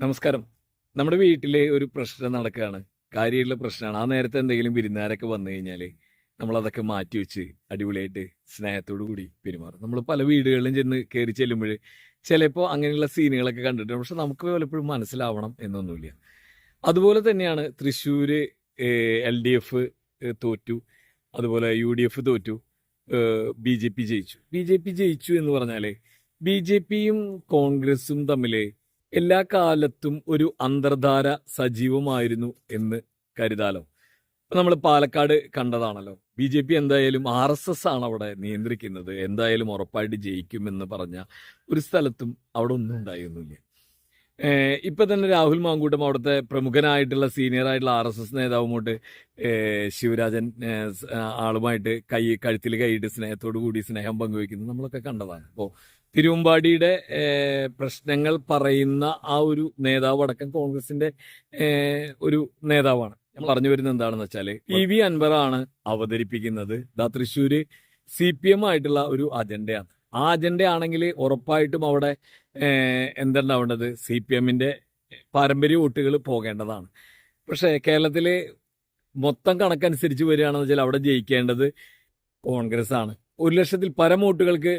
നമസ്കാരം. നമ്മുടെ വീട്ടിലെ ഒരു പ്രശ്നം നടക്കുകയാണ് കാര്യമുള്ള പ്രശ്നമാണ് ആ നേരത്തെ എന്തെങ്കിലും വിരുന്നുകാരൊക്കെ വന്നു കഴിഞ്ഞാൽ നമ്മളതൊക്കെ മാറ്റി വെച്ച് അടിപൊളിയായിട്ട് സ്നേഹത്തോടു കൂടി പെരുമാറും. നമ്മൾ പല വീടുകളിലും ചെന്ന് കയറി ചെല്ലുമ്പോൾ ചിലപ്പോൾ അങ്ങനെയുള്ള സീനുകളൊക്കെ കണ്ടിട്ടുണ്ട്. പക്ഷെ നമുക്ക് പലപ്പോഴും മനസ്സിലാവണം എന്നൊന്നുമില്ല. അതുപോലെ തന്നെയാണ് തൃശ്ശൂർ എൽ ഡി എഫ് തോറ്റു. അതുപോലെ യു ഡി എഫ് തോറ്റു. ബി ജെ പി ജയിച്ചു. ബി ജെ പി ജയിച്ചു എന്ന് പറഞ്ഞാൽ ബി ജെ പിയും കോൺഗ്രസും തമ്മിൽ എല്ലാ കാലത്തും ഒരു അന്തർധാര സജീവമായിരുന്നു എന്ന് കരുതാലോ? നമ്മൾ പാലക്കാട് കണ്ടതാണല്ലോ. ബി ജെ പി എന്തായാലും ആർ എസ് എസ് ആണ് അവിടെ നിയന്ത്രിക്കുന്നത്. എന്തായാലും ഉറപ്പായിട്ട് ജയിക്കുമെന്ന് പറഞ്ഞ ഒരു സ്ഥലത്തും അവിടെ ഒന്നും ഉണ്ടായിരുന്നില്ല. ഇപ്പൊ തന്നെ രാഹുൽ മാങ്കൂട്ടം അവിടുത്തെ പ്രമുഖനായിട്ടുള്ള സീനിയർ ആയിട്ടുള്ള ആർ എസ് എസ് നേതാവുമോട്ട് ഏഹ് ശിവരാജൻ ആളുമായിട്ട് കൈ കഴുത്തിൽ കൈയിട്ട് സ്നേഹത്തോടു കൂടി സ്നേഹം പങ്കുവയ്ക്കുന്നത് നമ്മളൊക്കെ കണ്ടതാണ്. അപ്പോൾ തിരുവമ്പാടിയുടെ പ്രശ്നങ്ങൾ പറയുന്ന ആ ഒരു നേതാവ് അടക്കം കോൺഗ്രസിന്റെ ഒരു നേതാവാണ്. ഞാൻ പറഞ്ഞു വരുന്നത് എന്താണെന്ന് വെച്ചാൽ പി വി അൻവറാണ് അവതരിപ്പിക്കുന്നത്. ദാ തൃശ്ശൂര് സി പി എം ആയിട്ടുള്ള ഒരു അജണ്ടയാണ് ആ അജണ്ട ആണെങ്കിൽ ഉറപ്പായിട്ടും അവിടെ എന്തുണ്ടാവേണ്ടത്? സി പി എമ്മിന്റെ പാരമ്പര്യ വോട്ടുകൾ പോകേണ്ടതാണ്. പക്ഷേ കേരളത്തിൽ മൊത്തം കണക്കനുസരിച്ച് വരികയാണെന്ന് വെച്ചാൽ അവിടെ ജയിക്കേണ്ടത് കോൺഗ്രസ് ആണ് ഒരു ലക്ഷത്തിൽ പരം വോട്ടുകൾക്ക്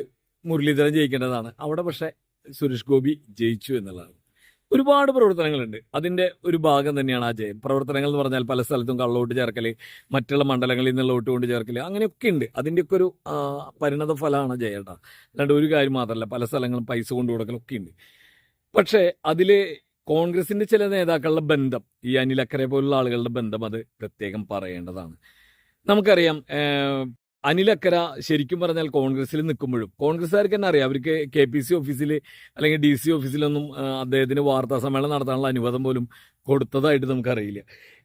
മുരളീധരൻ ജയിക്കേണ്ടതാണ്. അവിടെ പക്ഷേ സുരേഷ് ഗോപി ജയിച്ചു എന്നുള്ളതാണ്. ഒരുപാട് പ്രവർത്തനങ്ങളുണ്ട്. അതിന്റെ ഒരു ഭാഗം തന്നെയാണ് ആ ജയം. പ്രവർത്തനങ്ങൾ എന്ന് പറഞ്ഞാൽ പല സ്ഥലത്തും കള്ളോട്ട് ചേർക്കൽ മറ്റുള്ള മണ്ഡലങ്ങളിൽ നിന്നുള്ള വോട്ട് കൊണ്ട് ചേർക്കൽ അങ്ങനെയൊക്കെ ഉണ്ട്. അതിന്റെയൊക്കെ ഒരു പരിണത ഫലമാണ് ജയേട്ട അല്ലാണ്ട് ഒരു കാര്യം മാത്രമല്ല പല സ്ഥലങ്ങളും പൈസ കൊണ്ടു കൊടുക്കലൊക്കെ ഉണ്ട്. പക്ഷേ അതിൽ കോൺഗ്രസിന്റെ ചില നേതാക്കളുടെ ബന്ധം ഈ അനിലക്കരെ പോലുള്ള ആളുകളുടെ ബന്ധം അത് പ്രത്യേകം പറയേണ്ടതാണ്. നമുക്കറിയാം അനിലക്കര ശരിക്കും പറഞ്ഞാൽ കോൺഗ്രസിൽ നിൽക്കുമ്പോഴും കോൺഗ്രസ്സുകാർക്ക് തന്നെ അറിയാം അവർക്ക് കെ പി സി ഓഫീസിൽ അല്ലെങ്കിൽ ഡി സി ഓഫീസിലൊന്നും അദ്ദേഹത്തിന് വാർത്താ സമ്മേളനം നടത്താനുള്ള അനുവാദം പോലും കൊടുത്തതായിട്ട് നമുക്കറിയില്ല.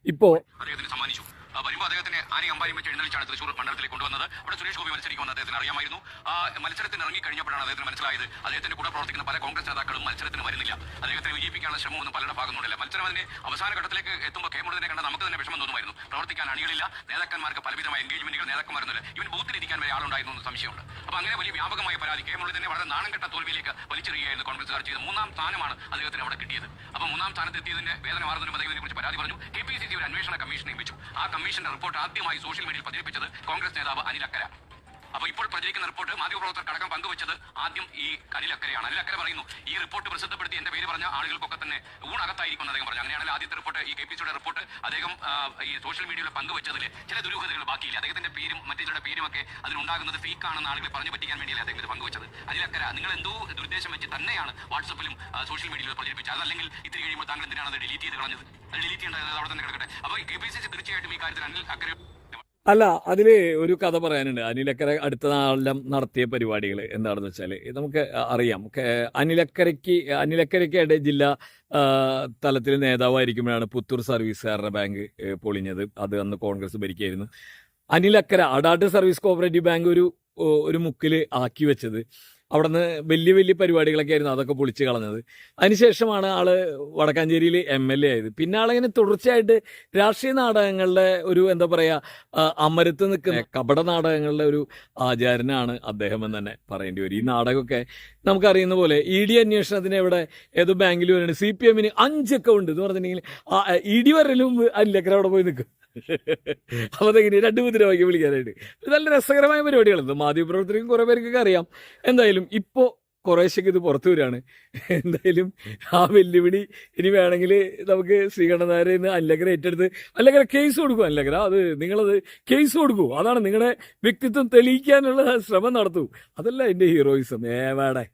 ഇപ്പോൾ അദ്ദേഹത്തിന് സമ്മാനിച്ചു അമ്പാരി അദ്ദേഹത്തിന് വെച്ച് എഴുന്നള്ളിച്ചാണ് തൃശൂർ മണ്ഡലത്തിലേക്ക് കൊണ്ടുവന്നത്? അവിടെ സുരേഷ് ഗോപി മത്സരിക്കുമെന്ന് അദ്ദേഹത്തിന് അറിയാമായിരുന്നു. ആ മത്സരത്തിന് ഇറങ്ങി കഴിഞ്ഞപ്പോഴാണ് അദ്ദേഹത്തിന് മനസ്സിലായത്. അദ്ദേഹത്തിന്റെ കൂടെ പ്രവർത്തിക്കുന്ന പല കോൺഗ്രസ് നേതാക്കളും മത്സരത്തിന് വരുന്നില്ല. അദ്ദേഹത്തെ വിജയിപ്പിക്കാനുള്ള ശ്രമമൊന്നും പലരുടെ ഭാഗത്തുണ്ടല്ല മത്സരം അതിന്റെ അവസാന ഘട്ടത്തിലേക്ക് എത്തുമ്പോൾ കെ കണ്ട നമുക്ക് തന്നെ വിഷമം തോന്നുമായിരുന്നു. പ്രവർത്തിക്കാൻ അണികളില്ല. നേതാക്കന്മാർക്ക് പലവിധമായ എൻഗേജ്മെന്റുകൾ നേതാക്കന്മാരുന്നില്ല ഇവൻ ബൂത്തിൽ ഇരിക്കാൻ വരെ ആളുണ്ടായിരുന്നു എന്ന് സംശയമുണ്ട്. അപ്പൊ അങ്ങനെ വലിയ വ്യാപകമായ പരാതി കെ തന്നെ വളരെ നാണം കെട്ട തോൽവിയിലേക്ക് വലിച്ചെറിയുകയായിരുന്നു കോൺഗ്രസ്സുകാർ ചെയ്ത് മൂന്നാം സ്ഥാനമാണ് അദ്ദേഹത്തിന് അവിടെ കിട്ടിയത്. അപ്പൊ മൂന്നാം സ്ഥാനത്ത് എത്തിയതിന്റെ വേദന മാറുന്നതിനും അദ്ദേഹത്തിനെ കുറിച്ച് പരാതി പറഞ്ഞു. കെ പി സി സി ഒരു അന്വേഷണ കമ്മീഷൻ നിയമിച്ചു ആ കമ്മീഷന്റെ റിപ്പോർട്ട് ആദ്യമായി സോഷ്യൽ മീഡിയയിൽ പ്രചരിപ്പിച്ചത് കോൺഗ്രസ് നേതാവ് അനിൽ അക്കര. അപ്പൊ ഇപ്പോൾ പ്രചരിക്കുന്ന റിപ്പോർട്ട് മാധ്യമപ്രവർത്തകർ അടക്കം പങ്കുവച്ചത് ആദ്യം ഈ അനിലക്കരയാണ് അനിലക്കര പറയുന്നു ഈ റിപ്പോർട്ട് പ്രസിദ്ധപ്പെടുത്തി എന്റെ പേര് പറഞ്ഞ ആളുകൾക്കൊക്കെ തന്നെ ഊണകത്തായിരിക്കും അദ്ദേഹം പറഞ്ഞു. അങ്ങനെയാണെങ്കിൽ ആദ്യത്തെ റിപ്പോർട്ട്. ഈ കെ പി സിയുടെ റിപ്പോർട്ട് അദ്ദേഹം ഈ സോഷ്യൽ മീഡിയയിൽ പങ്കുവച്ചതിൽ ചില ദുരൂഹതകൾ ബാക്കിയില്ല. അദ്ദേഹത്തിന്റെ പേരും മറ്റു ചിലരുടെ പേരും ഒക്കെ അതിലുണ്ടാകുന്നത് ഫേക്ക് ആണെന്ന് ആളുകൾ പറഞ്ഞു പറ്റിക്കാൻ വേണ്ടിയല്ല അദ്ദേഹം ഇത് പങ്കുവച്ചത്. അനിലക്കര നിങ്ങൾ എന്തോ ദുരുദ്ദേശം വെച്ച് തന്നെയാണ് വാട്സപ്പിലും സോഷ്യൽ മീഡിയയിൽ പ്രചരിപ്പിച്ചത്. അതല്ലെങ്കിൽ ഇത്തിരി കഴിയുമ്പോൾ താങ്കൾ എന്തിനാണ് അത് ഡിലീറ്റ് ചെയ്ത് കളഞ്ഞത്? അത് ഡിലീറ്റ് ചെയ്യേണ്ടത് അവിടെ തന്നെ കിടക്കട്ടെ. അപ്പോൾ കെ പി സി സി തീർച്ചയായിട്ടും ഈ കാര്യത്തിൽ അനിൽ അക്കരെ അല്ല അതിൽ ഒരു കഥ പറയാനുണ്ട്. അനിലക്കര അടുത്ത നാളെല്ലാം നടത്തിയ പരിപാടികൾ എന്താണെന്ന് വെച്ചാൽ നമുക്ക് അറിയാം. അനിലക്കരയ്ക്ക് അനിലക്കരയ്ക്കായിട്ട് ജില്ലാ തലത്തിൽ നേതാവായിരിക്കുമ്പോഴാണ് പുത്തൂർ സർവീസുകാരുടെ ബാങ്ക് പൊളിഞ്ഞത്. അത് അന്ന് കോൺഗ്രസ് ഭരിക്കായിരുന്നു. Anil Akkara Adat service cooperative bank ഒരു ഒരു മുക്കിൽ ആക്കി വെച്ചത്. അവിടുന്ന് വലിയ വലിയ പരിപാടികളൊക്കെ ആയിരുന്നു അതൊക്കെ പൊളിച്ച് കളഞ്ഞത്. അതിനുശേഷമാണ് ആൾ വടക്കാഞ്ചേരിയിൽ എം എൽ എ ആയത്. പിന്നെ ആളിങ്ങനെ തുടർച്ചയായിട്ട് രാഷ്ട്രീയ നാടകങ്ങളുടെ ഒരു എന്താ പറയുക അമരത്ത് നിൽക്കുന്ന കപട നാടകങ്ങളുടെ ഒരു ആചാരനാണ് അദ്ദേഹം എന്ന് തന്നെ പറയേണ്ടി വരും. ഈ നാടകമൊക്കെ നമുക്കറിയുന്ന പോലെ ഇ ഡി അന്വേഷണത്തിന് ഇവിടെ ഏതോ ബാങ്കിൽ വരുന്നുണ്ട് സി പി എമ്മിന് അഞ്ചൊക്കെ ഉണ്ട് എന്ന് പറഞ്ഞിട്ടുണ്ടെങ്കിൽ ഇ ഡി വരലും അല്ലക്കര അവിടെ പോയി നിൽക്കും. അപ്പോൾ അതെങ്ങനെ രണ്ട് മുദ്രാവാക്യം വിളിക്കാനായിട്ട്. നല്ല രസകരമായ പരിപാടികളാണ്. മാധ്യമപ്രവർത്തകർക്കും കുറേ പേർക്കൊക്കെ അറിയാം. എന്തായാലും ഇപ്പോൾ കുറേശ്ശൊക്കെ ഇത് പുറത്തു വരികയാണ് എന്തായാലും ആ വെല്ലുവിളി ഇനി വേണമെങ്കിൽ നമുക്ക് ശ്രീകണ്ഠൻ നായരെ അല്ലങ്കര ഏറ്റെടുത്ത് അല്ലഗ്ര കേസ് കൊടുക്കും അല്ലഗ്ര അത് നിങ്ങളത് കേസ് കൊടുക്കൂ. അതാണ് നിങ്ങളുടെ വ്യക്തിത്വം തെളിയിക്കാനുള്ള ശ്രമം നടത്തൂ. അതല്ല എന്റെ ഹീറോയിസം ഏവാടെ